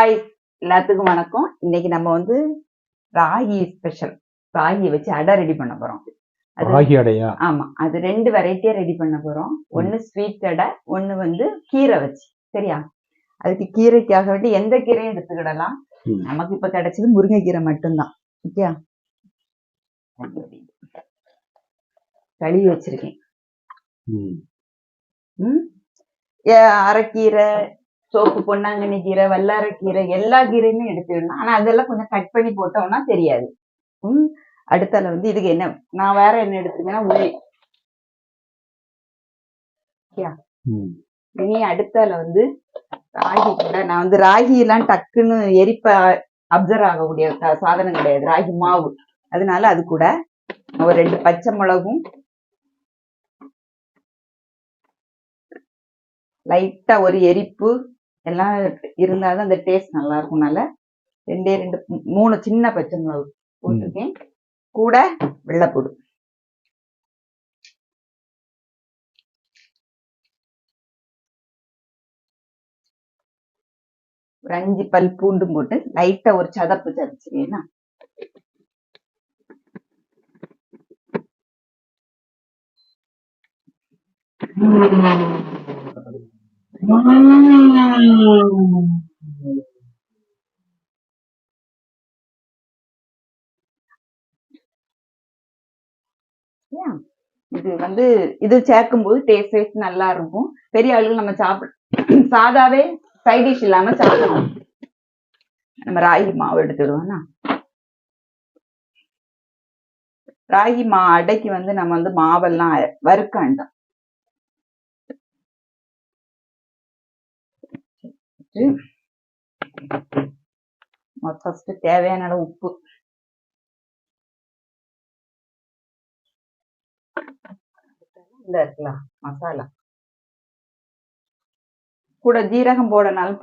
Hi எல்லாத்துக்கும் வணக்கம். இன்னைக்கு நம்ம வந்து ராகி ஸ்பெஷல் ராகியை வச்சு அடை ரெடி பண்ண போறோம். ராகி அடையா? ஆமா அது ரெண்டு வெரைட்டியா ரெடி பண்ண போறோம். ஒன்னு ஸ்வீட் அடை ஒன்னு வந்து கீரை வச்சு. சரியா? அதுக்கு கீரைக்காக வேண்டி எந்த கீரையும் எடுத்துக்கிடலாம். நமக்கு இப்ப கிடைச்சது முருங்கைக்கீரை மட்டும்தான். ஓகேயா கழுவி வச்சிருக்கேன். அரைக்கீரை சோப்பு பொன்னாங்கண்ணி கீரை வல்லாரக்கீரை எல்லா கீரையுமே எடுத்துடணும். ஆனா அதெல்லாம் கொஞ்சம் கட் பண்ணி போட்டோம்னா தெரியாது. ம் அடுத்தால வந்து இதுக்கு என்ன? நான் வேற என்ன எடுத்துருக்கேன்னா உள்ளி. இனி அடுத்தால வந்து ராகி கூட. நான் வந்து ராகி எல்லாம் டக்குன்னு எரிப்ப அப்சர்வ் ஆகக்கூடிய சாதனம் கிடையாது. ராகி மாவு. அதனால அது கூட ஒரு ரெண்டு பச்சை மிளகும் லைட்டா ஒரு எரிப்பு எல்லாம் இருந்தாதான் அந்த டேஸ்ட் நல்லா இருக்கும்னால ரெண்டே ரெண்டு மூணு சின்ன பச்சை மிளகு போட்டிருக்கேன் கூட வெள்ளைப்பூடு ஒரு அஞ்சு பல் பூண்டும் போட்டு லைட்டா ஒரு சதப்பு சதச்சுவேனா Mm-hmm. இது வந்து இது சேர்க்கும் போது டேஸ்ட் வைஸ் நல்லா இருக்கும் பெரிய ஆளுகள் நம்ம சாப்பிட சாதாவே சைட் டிஷ் இல்லாம சாப்பிடலாம். நம்ம ராகி மாவு எடுத்துடுவோம்னா. ராகி மா அடைக்கு வந்து நம்ம வந்து மாவெல்லாம் வறுக்காண்டோம் ஃபர்ஸ்ட் தேவையான அளவு உப்பு. இந்த இருக்குல்ல மசாலா. கூட ஜீரகம் போடனாலும்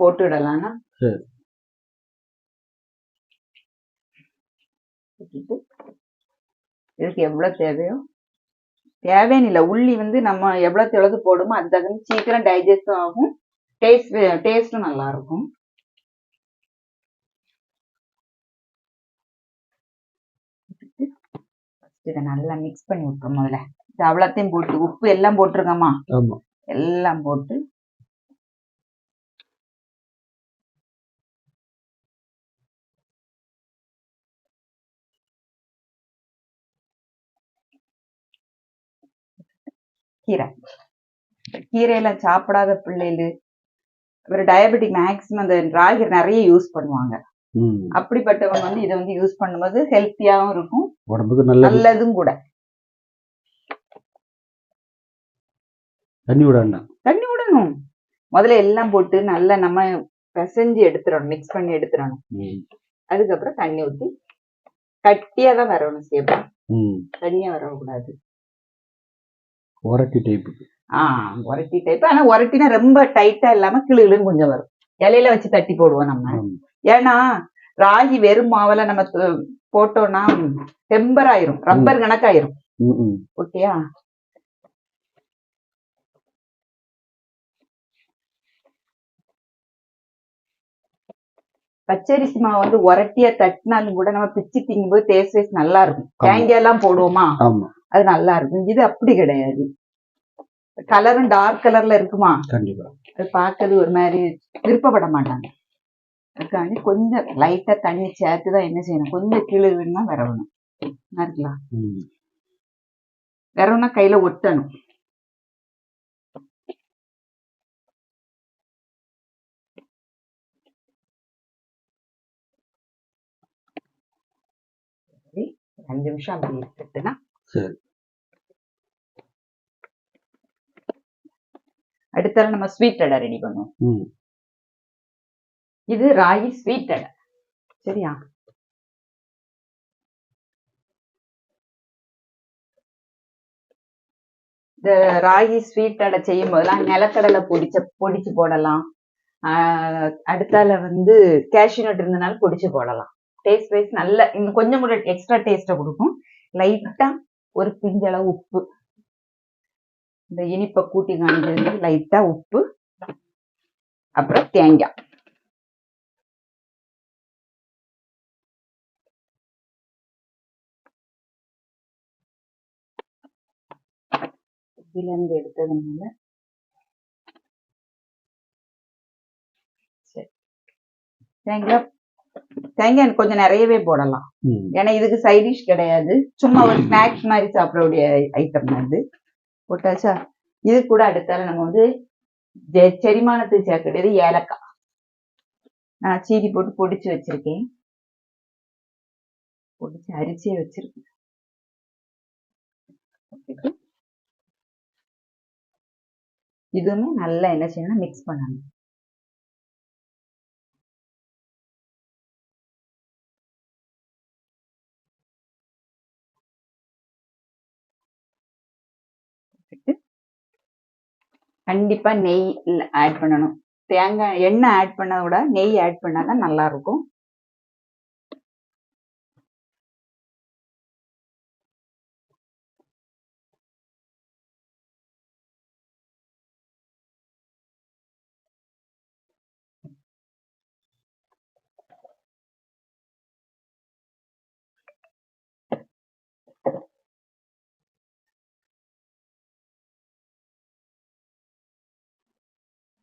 சரி. ஊத்திட்டு, இதுக்கு எவ்வளவு தேவையோ? தேவைன்னு இல்லை. உள்ளி வந்து நம்ம எவ்வளவு எவ்வளவு போடுமோ அது தகுந்த சீக்கிரம் டைஜஸ்டும் ஆகும். டேஸ்ட் டேஸ்டும் நல்லா இருக்கும் First இதை நல்லா மிக்ஸ் பண்ணி விட்டுரும் முதல்ல. இது அவ்வளோத்தையும் போட்டு உப்பு எல்லாம் போட்டிருக்கோமா எல்லாம் போட்டு. கீரை. கீரையெல்லாம் சாப்பிடாத பிள்ளைகள் ஒரு டயபெட்டிக் மேக்ஸிமம் அந்த ராகி நிறைய யூஸ் பண்ணுவாங்க. அப்படிப்பட்டவங்க வந்து இதை வந்து யூஸ் பண்ணும்போது ஹெல்த்தியாவும் இருக்கும். உடம்புக்கு நல்லது. நல்லதும் கூட. தண்ணி விட வேண்டாம். தண்ணி விடணும். முதல்ல எல்லாம் போட்டு நல்லா நம்ம பிசைஞ்சு எடுத்துடணும் மிக்ஸ் பண்ணி எடுத்துடணும். அதுக்கப்புறம் தண்ணி ஊத்தி கட்டியா தான் வரணும் சேப்பா. தனியா வரக்கூடாது. ஒரட்டி டைப்பு ஆஹ் உரட்டி டைப் ஆனா உரட்டினா ரொம்ப டைட்டா இல்லாம கிளுகிளுன்னு கொஞ்சம் வரும். இலையில வச்சு தட்டி போடுவோம் நம்ம. ஏன்னா ராகி வெறும் மாவுல நம்ம போட்டோம்னா டெம்பர் ஆயிரும் ரப்பர் கணக்காயிரும். ஓகேயா? பச்சரிசி மாவு வந்து உரட்டியா தட்டினாலும் கூட நம்ம பிச்சு திங்கும்போது டேஸ்ட் வைஸ் நல்லா இருக்கும். தேங்காய் எல்லாம் போடுவோமா? அது நல்லா இருக்கும். இது அப்படி கிடையாது. கலரும் டார்க் கலர்ல இருக்குமா? கண்டிப்பா. அது பார்க்கறது ஒரு மாதிரி விருப்பப்பட மாட்டாங்க. அதுக்காண்டி கொஞ்சம் லைட்டா தண்ணி சேர்த்து தான் என்ன செய்யணும்? கொஞ்சம் கீழே வேணும்னா விரவணும். இருக்கலாம். விரவுனா கையில ஒட்டணும். அஞ்சு நிமிஷம் அப்படி இருக்கட்டுன்னா சரி. அடுத்தால நம்ம ஸ்வீட் அடை ரெடி பண்ணுவோம். இது ராகி ஸ்வீட் அடை. சரியா? இந்த ராகி ஸ்வீட் அடை செய்யும் போதெல்லாம் நிலக்கடலை பொடிச்ச பொடிச்சு போடலாம். அடுத்தால வந்து கேஷ்யூ நட் இருந்தனால பொடிச்சு போடலாம். டேஸ்ட் வைஸ் நல்ல இன்னும் கொஞ்சம் கூட எக்ஸ்ட்ரா டேஸ்ட்டை கொடுக்கும். லைட்டா ஒரு பிஞ்சளவு உப்பு. இந்த இனிப்பை கூட்டி காய்ஞ்சதுல லைட்டா உப்பு அப்புறம் தேங்காய். இதுலேருந்து எடுத்ததுனால தேங்காய் தேங்காய் எனக்கு கொஞ்சம் நிறையவே போடலாம். ஏன்னா இதுக்கு சைடிஷ் கிடையாது. சும்மா ஒரு ஸ்நாக்ஸ் மாதிரி சாப்பிடக்கூடிய ஐட்டம் அது. போட்டாச்சா? இது கூட அடுத்தால நம்ம வந்து ஜெ- செரிமானத்துக்கு சேர்க்கக்கூடியது ஏலக்காய். நான் சீடி போட்டு பொடிச்சு வச்சிருக்கேன். பொடிச்சு அரிச்சே வச்சிருக்கேன். இதுவுமே நல்லா என்ன செய்யணும்னா மிக்ஸ் பண்ணணும். போட்டுட்டு கண்டிப்பா நெய் ஆட் பண்ணணும். தேங்காய் எண்ணெய் ஆட் பண்ணத விட நெய் ஆட் பண்ணாதான் நல்லா இருக்கும்.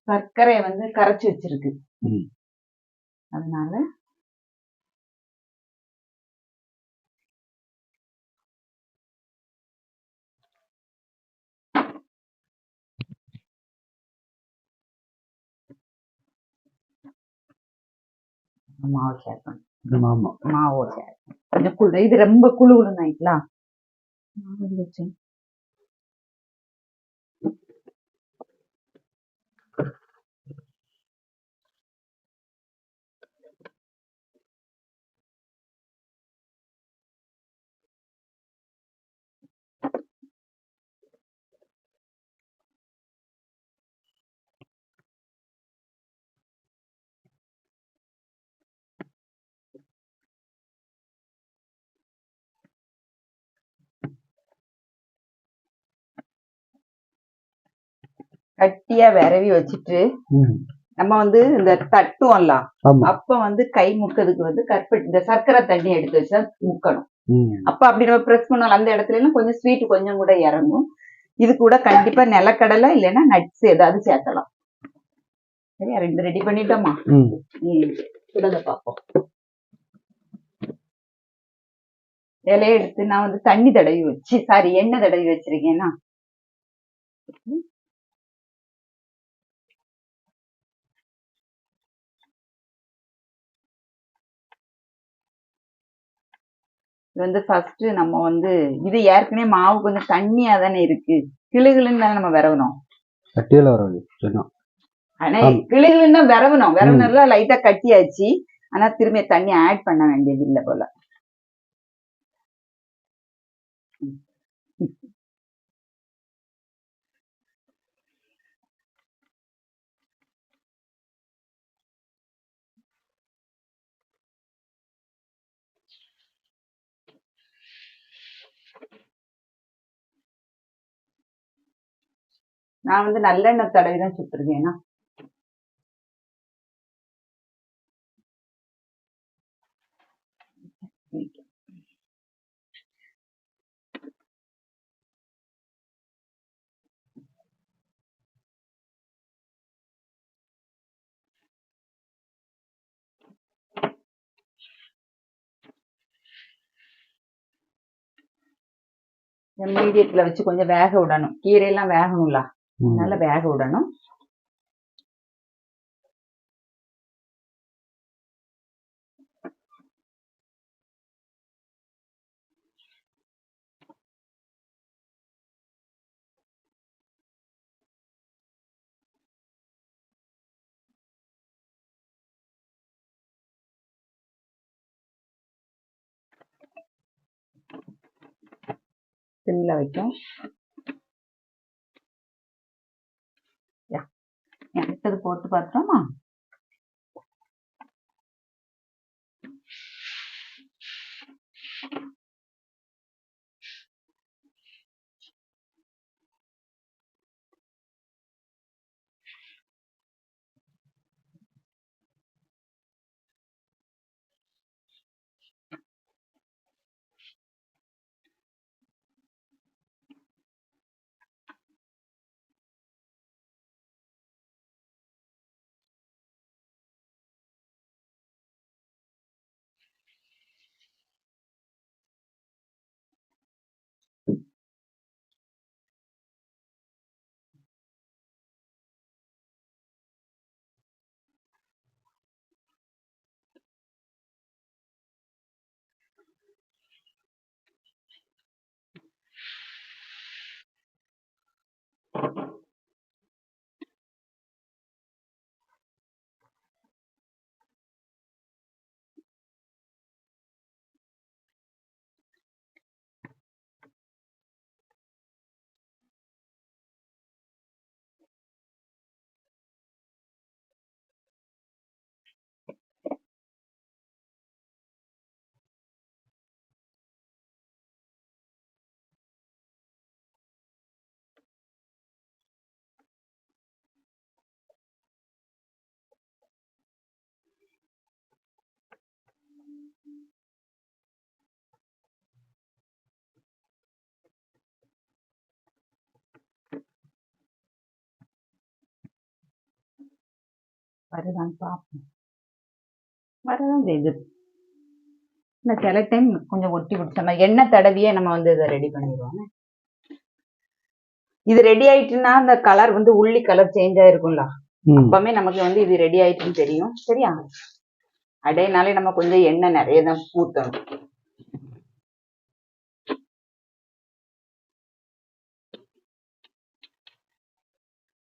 சர்க்கரையை வந்து கரைச்சு வச்சிருக்கு. ம். அதனால மாவு சேர்க்கணும் இது ஆமா. மாவு சேர்க்கணும் கொஞ்சம் குளு இது ரொம்ப குழு குழுன்னு ஆயிட்டலாம் மாவு கட்டியா விரவி வச்சுட்டு நம்ம வந்து இந்த தட்டுவோம்ல அப்ப வந்து கை முக்கிறதுக்கு வந்து கற்பட்டி இந்த சர்க்கரை தண்ணி எடுத்து வச்சா முக்கணும். அப்ப அப்படி நம்ம பிரஸ் பண்ணலாம் அந்த இடத்துல எல்லாம் கொஞ்சம் ஸ்வீட் கொஞ்சம் கூட இறங்கும். இது கூட கண்டிப்பா நிலக்கடலை இல்லைன்னா நட்ஸ் ஏதாவது சேர்த்தலாம் சரியா ரெண்டு ரெடி பண்ணிட்டோமா? சுடத பார்ப்போம் இலைய எடுத்து நான் வந்து தண்ணி தடவி வச்சு சாரி எண்ணெய் தடவி வச்சிருக்கேன்னா. இது வந்து ஃபர்ஸ்ட் நம்ம வந்து இது ஏற்கனவே மாவு கொஞ்சம் தண்ணியா தானே இருக்கு. கிளுகிளுன்னு தானே நம்ம விரவணும். கட்டியில் வராது ஆனா. கிளுகிளுன்னா விரவணும். விரவனர்ல லைட்டா கட்டியாச்சு. ஆனா திரும்பி தண்ணி ஆட் பண்ண வேண்டியது இல்ல போல. நான் வந்து நல்லெண்ணெய் தடவி தான் சுட்டுருக்கேன் ஏன்னா. மீடியத்தில் வச்சு கொஞ்சம் வேக விடணும். கீரையெல்லாம் வேகணும்ல. நல்லா வேக விடணும். சிம்மில் வைக்கும். அடுத்தது போட்டு பார்த்துட்டோமா வருதான்னு பார்ப்போம். வரதான் செய்யுது இந்த சில டைம் கொஞ்சம் ஒட்டி பிடிச்ச மாதிரி எண்ணெய் தடவியே நம்ம வந்து இதை ரெடி பண்ணிடுவோம். இது ரெடி ஆயிட்டுன்னா அந்த கலர் வந்து உள்ளி கலர் சேஞ்ச் ஆயிருக்கும்ல. ம். அப்பவே நமக்கு வந்து இது ரெடி ஆயிட்டுன்னு தெரியும். சரியா? அடையினாலே நம்ம கொஞ்சம் எண்ணெய் நிறைய தான் ஊத்தணும்.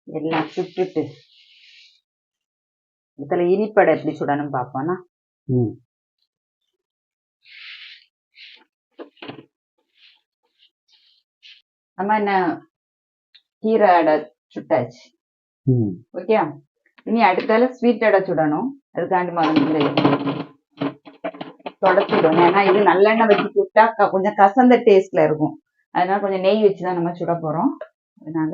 எல்லாம் சுட்டுட்டு. இதுல இனிப்படை எப்படி சுடணும் பார்ப்போம்னா. நம்ம என்ன கீரை அடை சுட்டாச்சு. ஓகே? இனி அடுத்தால ஸ்வீட் அடை சுடணும். அதுக்காண்டி மருந்து தொடச்சிடணும் ஏன்னா இது நல்லெண்ணெய் வச்சு சுட்டா கொஞ்சம் கசந்த டேஸ்ட்ல இருக்கும். அதனால கொஞ்சம் நெய் வச்சு தான் நம்ம சுட போறோம். அதனால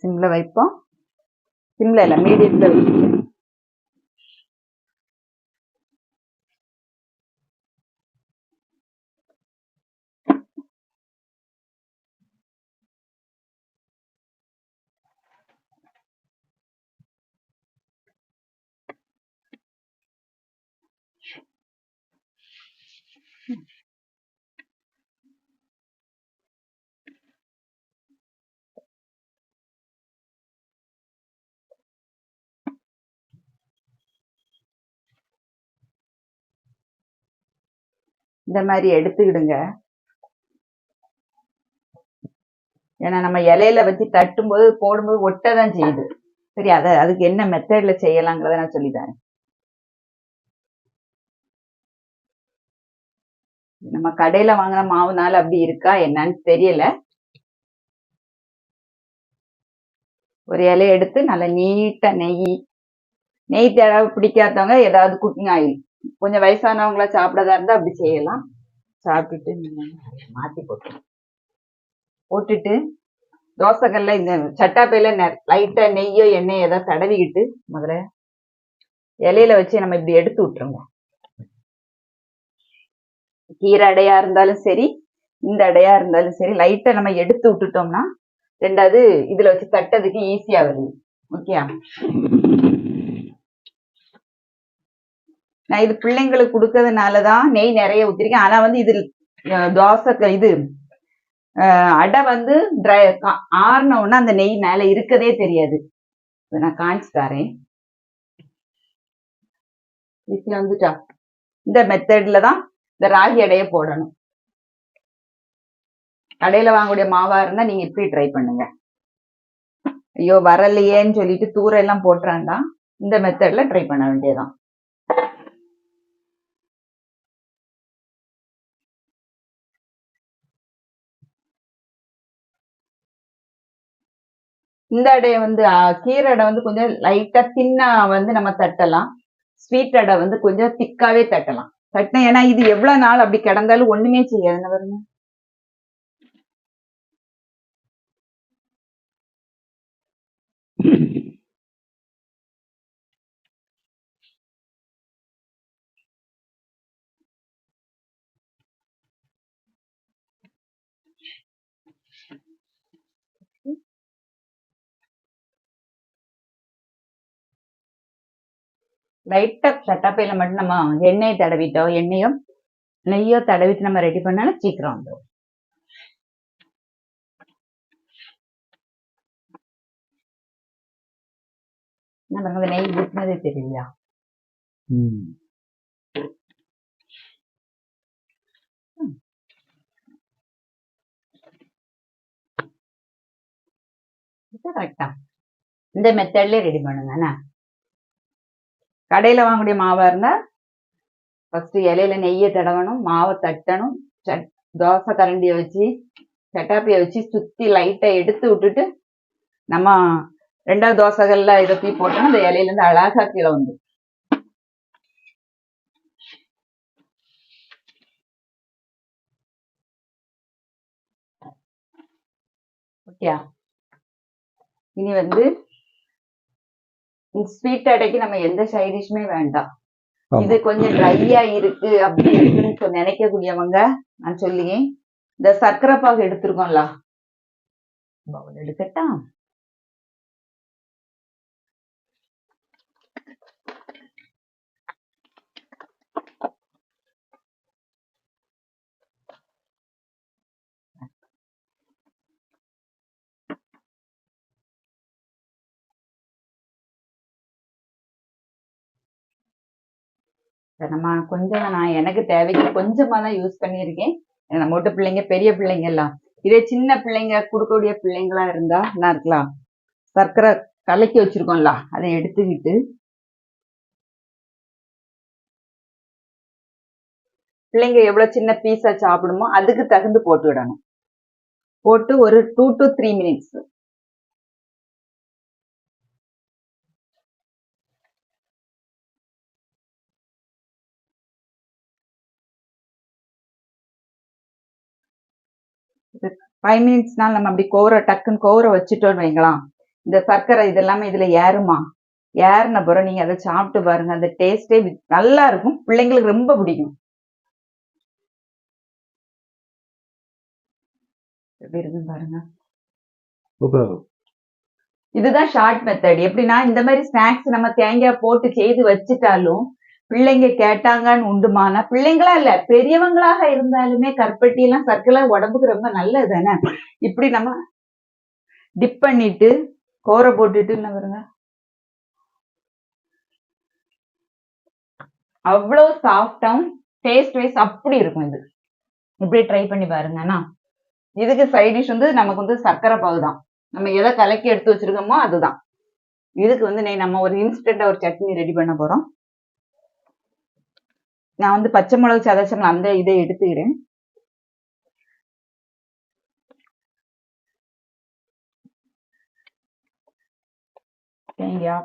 சிம்ல வைப்போம். சிம்ல இல்ல மீடியம்ல வச்சுட்டு இந்த மாதிரி எடுத்துக்கிடுங்க. ஏன்னா நம்ம இலையில வச்சு தட்டும்போது போடும்போது ஒட்ட தான் செய்யுது. சரி அத அதுக்கு என்ன மெத்தட்ல செய்யலாங்கிறத நான் சொல்லித்தரேன். நம்ம கடையில வாங்குற மாவுனால அப்படி இருக்கா என்னன்னு தெரியல. ஒரு இலையை எடுத்து நல்லா நீட்டா நெய் நெய் தேவை பிடிக்காதவங்க ஏதாவது குக்கிங் ஆயில் கொஞ்சம் வயசானவங்களா சாப்பிடாதா இருந்தா அப்படி செய்யலாம். சாப்பிட்டுட்டு நீங்க மாத்தி போட்டு போட்டுட்டு தோசைக்கல்ல இந்த சட்டாப்பையில லைட்டா நெய்யோ எண்ணெயோ ஏதோ தடவிக்கிட்டு முதல்ல இலையில வச்சு நம்ம இப்படி எடுத்து விட்டுருங்க. கீரை அடையா இருந்தாலும் சரி இந்த அடையா இருந்தாலும் சரி லைட்டா நம்ம எடுத்து விட்டுட்டோம்னா ரெண்டாவது இதுல வச்சு தட்டதுக்கு ஈஸியா வருது. ஓகே நான் இது பிள்ளைங்களுக்கு கொடுக்கறதுனாலதான் நெய் நிறைய ஊத்திருக்கேன். ஆனா வந்து இது தோசை க- இது அடை வந்து ட்ரை ஆறின உடனே அந்த நெய் மேல இருக்கதே தெரியாது. இதை நான் காமிச்சு தரேன். இப்படி வந்துட்டா. இந்த மெத்தட்ல தான் இந்த ராகி அடைய போடணும். கடையில வாங்கக்கூடிய மாவா இருந்தா நீங்க இப்படி ட்ரை பண்ணுங்க. ஐயோ வரலையேன்னு சொல்லிட்டு தூரம் எல்லாம் போட்டுறாண்டா இந்த மெத்தட்ல ட்ரை பண்ண வேண்டியதான் இந்த அடையை வந்து கீரை அடை வந்து கொஞ்சம் லைட்டா தின்னா வந்து நம்ம தட்டலாம். ஸ்வீட் அடை வந்து கொஞ்சம் திக்காவே தட்டலாம். தட்டினா ஏன்னா இது எவ்வளவு நாள் அப்படி கிடந்தாலும் ஒண்ணுமே செய்யாது. என்ன பாருங்க லைட்டா சட்டாப்பையில மட்டும் நம்ம எண்ணெய் தடவிட்டோ எண்ணெயோ நெய்யோ தடவிட்டு நம்ம ரெடி பண்ணாலும் சீக்கிரம் வந்துடும் அந்த நெய் ஊற்றினதே தெரியலையா? கரெக்டா இந்த மெத்தட்லயே ரெடி பண்ணுங்க கடையில வாங்கக்கூடிய மாவாக இருந்தால் ஃபஸ்ட்டு இலையில நெய்யை தடவணும் மாவை தட்டணும் சட்- தோசை கரண்டியை வச்சு சட்டாப்பியை வச்சு சுத்தி லைட்டா எடுத்து விட்டுட்டு நம்ம ரெண்டாவது தோசைகள்ல இதை தூக்கி போட்டோம்னா அந்த இலையில இருந்து அழகா கீழே வந்து ஓகே இனி வந்து ஸ்வீட் அடைக்கு நம்ம எந்த சைடிஷுமே வேண்டாம். இது கொஞ்சம் ட்ரையா இருக்கு அப்படி இருக்குன்னு சொ- நினைக்கக்கூடியவங்க நான் சொல்லியே இந்த சர்க்கரை பாகு எடுத்திருக்கோம்ல. பவுல் எடுக்கட்டா நம்ம கொஞ்சம் நான் எனக்கு தேவைக்கு கொஞ்சமா தான் யூஸ் பண்ணியிருக்கேன் நம்ம வீட்டு பிள்ளைங்க பெரிய பிள்ளைங்க எல்லாம் இதே சின்ன பிள்ளைங்க கொடுக்கக்கூடிய பிள்ளைங்களா இருந்தா என்ன இருக்கலாம். சர்க்கரை கலக்கி வச்சிருக்கோம்ல அதை எடுத்துக்கிட்டு. பிள்ளைங்க எவ்வளவு சின்ன பீஸா சாப்பிடுமோ அதுக்கு தகுந்து போட்டு விடணும். போட்டு ஒரு two to three minutes five மினிட்ஸ்னால நம்ம அப்படி கோர டக்குன்னு கோர வச்சுட்டோம்னு வைங்களாம் இந்த சர்க்கரை இதெல்லாமே இதுல ஏறுமா? ஏறின பிறகு நீங்க அதை சாப்பிட்டு பாருங்க. அந்த டேஸ்டே நல்லா இருக்கும். பிள்ளைங்களுக்கு ரொம்ப பிடிக்கும். எப்படி இருக்குன்னு பாருங்க. இதுதான் ஷார்ட் மெத்தட் எப்படின்னா இந்த மாதிரி ஸ்நாக்ஸ் நம்ம தேங்காய் போட்டு செய்து வச்சுட்டாலும் பிள்ளைங்க கேட்டாங்கன்னு உண்டுமானா பிள்ளைங்களா இல்ல பெரியவங்களாக இருந்தாலுமே கற்பட்டி எல்லாம் சர்க்கரை உடம்புக்கு ரொம்ப நல்லது தானே இப்படி நம்ம டிப் பண்ணிட்டு கோரை போட்டுட்டு என்ன பாருங்க? அவ்வளவு சாஃப்டாவும் டேஸ்ட் வைஸ் அப்படி இருக்கும் இது. இப்படி ட்ரை பண்ணி பாருங்கண்ணா இதுக்கு சைட் டிஷ் வந்து நமக்கு வந்து சர்க்கரை பாகு தான். நம்ம எதை கலக்கி எடுத்து வச்சிருக்கோமோ அதுதான். இதுக்கு வந்து நம்ம ஒரு இன்ஸ்டன்டா ஒரு சட்னி ரெடி பண்ண போறோம். நான் வந்து பச்சை மிளகு சதச்சம் அந்த இதை எடுத்துக்கிறேன். தேங்காய்.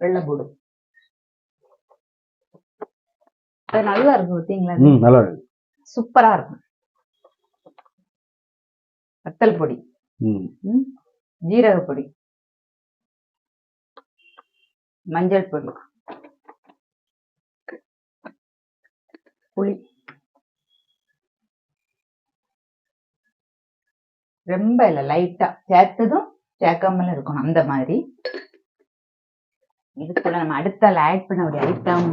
வெள்ளைப்பூடு நல்லா இருக்கும் பார்த்தீங்களா ம் நல்லா இருக்கு சூப்பரா இருக்கும். வத்தல் பொடி. ஜீரக பொடி. மஞ்சள் பொடி. புளி. ரொம்ப இல்லை லைட்டா சேர்த்ததும் சேர்க்காமலும் இருக்கணும் அந்த மாதிரி. இதுக்குள்ள நம்ம அடுத்தால ஆட் பண்ண ஒரு ஐட்டம்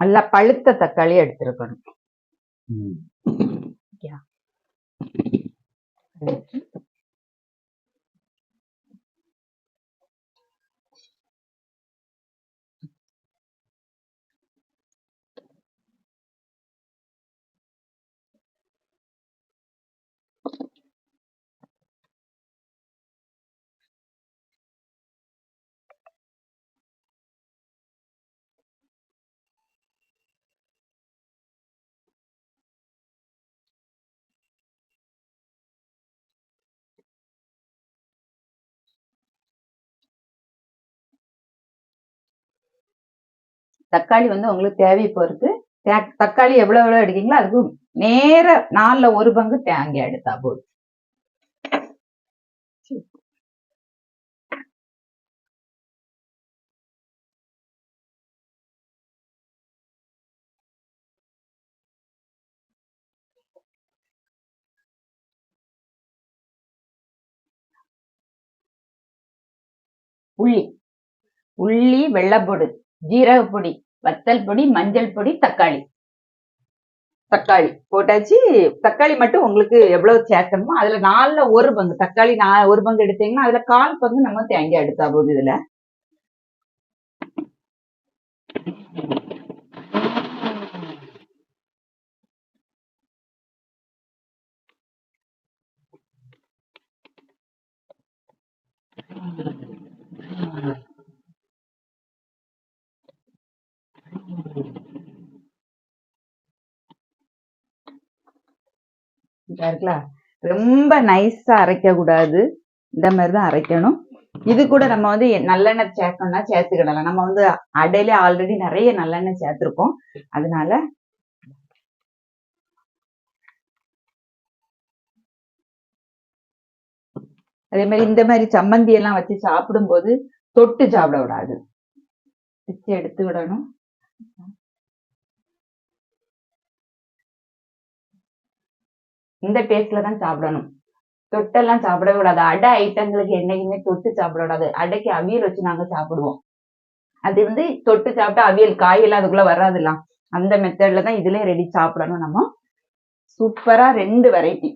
நல்லா பழுத்த தக்காளி எடுத்திருக்கணும். ம் தக்காளி வந்து உங்களுக்கு தேவை பொறுத்து தே- தக்காளி எவ்வளவு எவ்வளவு எடுக்கீங்களோ அதுக்கு நேர நாலுல ஒரு பங்கு தேங்காய் எடுத்தா போதும். உள்ளி உள்ளி வெள்ளைப்பொடி ஜீரகப்பொடி வத்தல் பொடி மஞ்சள் பொடி தக்காளி. தக்காளி போட்டாச்சு. தக்காளி மட்டும் உங்களுக்கு எவ்வளவு சேர்க்கணுமோ அதுல நாலுல ஒரு பங்கு தக்காளி நான் ஒரு பங்கு எடுத்தீங்கன்னா அதுல கால் பங்கு நம்ம தேங்காய் எடுத்தா போகுது இதுல. இதா இருக்குல்ல? ரொம்ப நைஸா அரைக்க கூடாது. இந்த மாதிரி தான் அரைக்கணும். இது கூட நம்ம வந்து நல்லெண்ணெய் சேர்க்கணும்னா சேர்த்துக்கிடலாம். நம்ம வந்து அடையில ஆல்ரெடி நிறைய நல்லெண்ணெய் சேர்த்துருக்கோம். அதனால அதே மாதிரி இந்த மாதிரி சம்மந்தி எல்லாம் வச்சு சாப்பிடும்போது தொட்டு சாப்பிட விடாது பிச்சு எடுத்து விடணும். இந்த டேஸ்ட்ல தான் சாப்பிடணும். தொட்டெல்லாம் சாப்பிடக்கூடாது அடை ஐட்டங்களுக்கு என்னைக்குமே தொட்டு சாப்பிட கூடாது. அடைக்கு அவியல் வச்சு நாங்க சாப்பிடுவோம். அது வந்து தொட்டு சாப்பிட்டா அவியல் காயெல்லாம் அதுக்குள்ள வராதுல்ல. அந்த மெத்தட்ல தான் இதுல ரெடி சாப்பிடணும் நம்ம. சூப்பரா ரெண்டு வெரைட்டி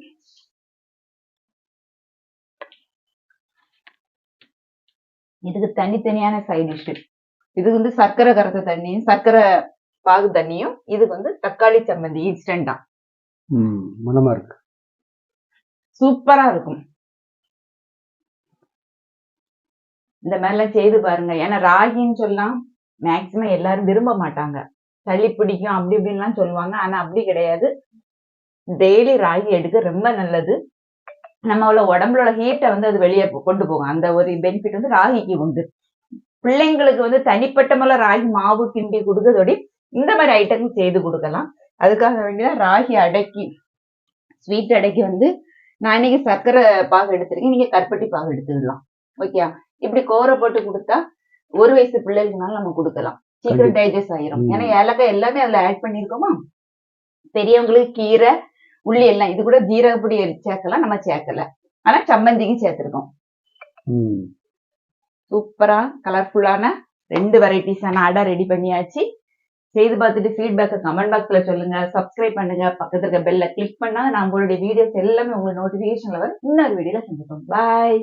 இதுக்கு தனித்தனியான சைட் டிஷ் இது வந்து சர்க்கரை கரத்த தண்ணியும் சர்க்கரை பாகு தண்ணியும் இதுக்கு வந்து தக்காளி சம்மந்தி இன்ஸ்டன்ட் தான் மனமா இருக்கு. சூப்பரா இருக்கும். இந்த மாதிரிலாம் செய்து பாருங்க. ஏன்னா ராகின்னு சொல்லலாம் மேக்சிமம் எல்லாரும் விரும்ப மாட்டாங்க. சளி பிடிக்கும் அப்படி இப்படின்லாம் சொல்லுவாங்க. ஆனா அப்படி கிடையாது. டெய்லி ராகி எடுக்க ரொம்ப நல்லது. நம்மளோட உடம்புல உள்ள ஹீட்டை வந்து அது வெளியே கொண்டு போகும். அந்த ஒரு பெனிஃபிட் வந்து ராகிக்கு உண்டு. பிள்ளைங்களுக்கு வந்து தனிப்பட்ட முறை ராகி மாவு கிண்டி கொடுக்கறதோடி இந்த மாதிரி ஐட்டங்கள் செய்து கொடுக்கலாம். அதுக்காக வேண்டிதான் ராகி அடைக்கி ஸ்வீட் அடைக்கி வந்து நான் இன்னைக்கு சர்க்கரை பாகு எடுத்திருக்கேன். நீங்க கருப்பட்டி பாகு எடுத்துக்கலாம். ஓகே இப்படி கோரை போட்டு கொடுத்தா ஒரு வயசு பிள்ளைகளுக்குனாலும் நம்ம கொடுக்கலாம். சீக்கிரம். டைஜஸ்ட் ஆயிரும். ஏன்னா ஏலக்காய் எல்லாமே அதுல ஆட் பண்ணிருக்கோமா? பெரியவங்களுக்கு கீரை உள்ளி எல்லாம் இது கூட ஜீரகப்பொடி சேர்க்கலாம். நம்ம சேர்க்கல. ஆனா சம்மந்திக்கும் சேர்த்திருக்கோம். சூப்பரா கலர்ஃபுல்லான ரெண்டு வெரைட்டிஸான அடை ரெடி பண்ணியாச்சு. செய்து பார்த்துட்டு ஃபீட்பேக்கை கமெண்ட் பாக்ஸில் சொல்லுங்க. சப்ஸ்கிரைப் பண்ணுங்க. பக்கத்துல இருக்க பெல்ல கிளிக் பண்ணா நான் உங்களுடைய வீடியோஸ் எல்லாமே உங்களுக்கு நோட்டிஃபிகேஷனில் வர இன்னொரு வீடியோவில் சந்திப்போம். பாய்